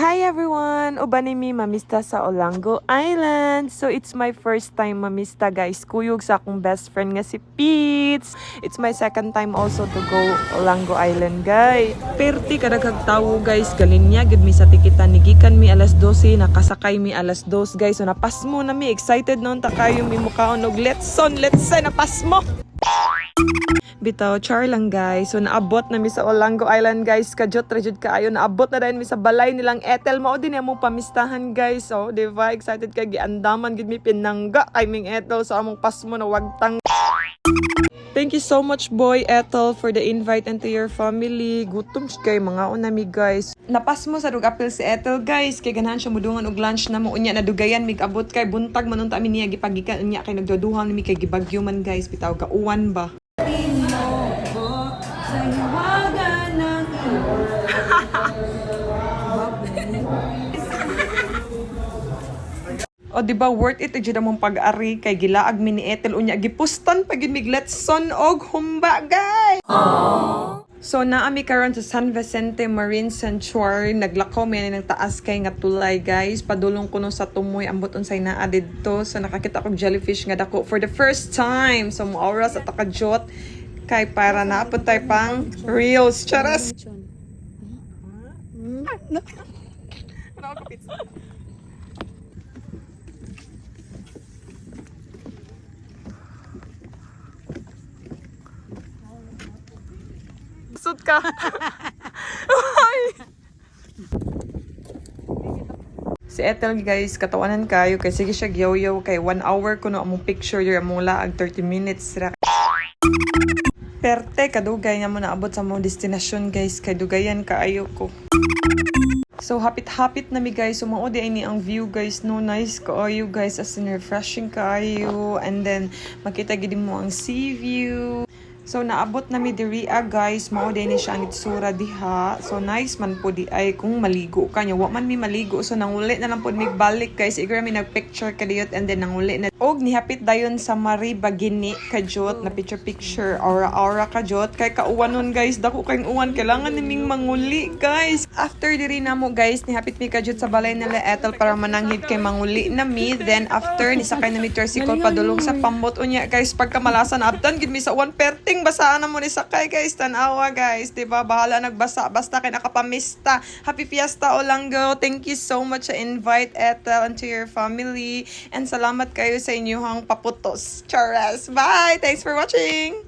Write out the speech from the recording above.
Hi everyone! Uban ni mi mamista sa Olango Island. So it's my first time mamista guys. Kuyog sa akong best friend nga si Pete. It's my second time also to go Olango Island guys. Perti kadagag tawo guys. Galinya gid mi sa tikitan nigikan mi alas 12 nakasakay mi alas 2 guys. So napas mo na mi excited noon ta kayo mi mukaon og let's on let's say napas mo. Bitaw, char lang guys. So naabot na mi sa Olango Island guys. Kajot rejud kaayo naabot na rin mi sa balay nilang Ethel mao din mo pamistahan guys. So, di ba? Excited kay giandaman gid mi pinangga kay ming Ethel sa among pasmo na wagtang Thank you so much, boy Ethel, for the invite and to your family. Gutom kay mga unami, guys. Napas mo sa rugapil si Ethel, guys. Kay ganahan siya mudungan og lunch na mo. Unya, nadugayan, mig abot kay buntag manunta mi niya gipagikan. Unya, kay nagduduhang ni mi kay gibagyo man, guys. Bitaw, kauwan ba? O di ba worth it jud among pag-ari. Kay gilaag mi ni Ethel unya gipustan pag migletson og humba guys. So naami karon sa San Vicente Marine Sanctuary. Naglakaw mi ng taas kay nga tulay guys. Padulong kuno sa tumoy ambot unsay naa didto. So nakakita kog jellyfish nga dako for the first time. So mo oras at takajot kay para naapod tay pang reels charas. Sud ka. Si Ethel guys, katawanan kayo kay sige siya gyaw kay 1 hour ko no among picture your among laag 30 minutes ra. Perte kadugay nga mo naabot sa mong destinasyon guys kay dugayan kaayo ko. So hapit-hapit na mi guys. So mao di ini ang view guys no nice kaayo guys as in refreshing kaayo and then makita gid mo ang sea view. So naabot na mi diri ah, guys, mao din ni siya ang itsura diha. So nice man po di ay kung maligo ka nya. Wa man mi maligo so nanguli na lang po mi balik guys. Igra mi nagpicture kadiyot and then nanguli na. Og nihapit dayon sa Mari Bagini kajot na picture picture aura aura kajot kay kauwan nun guys. Dako kay uwan. Kailangan niming manguli guys. After diri na mo guys, nihapit mi kajot sa balay nila Ethel para mananghid kay manguli na mi. Then after nisakay na mi tricycle padulong sa pambot unya guys. Pagkamalasan abdan gid mi sa uwan perting basaan na mo ni sakay guys. Tanawa guys di ba bahala nagbasa basta kay nakapamista. Happy fiesta Olango. Thank you so much sa invite Ethel and to your family. And salamat kayo sa inyong paputos. Charas bye! Thanks for watching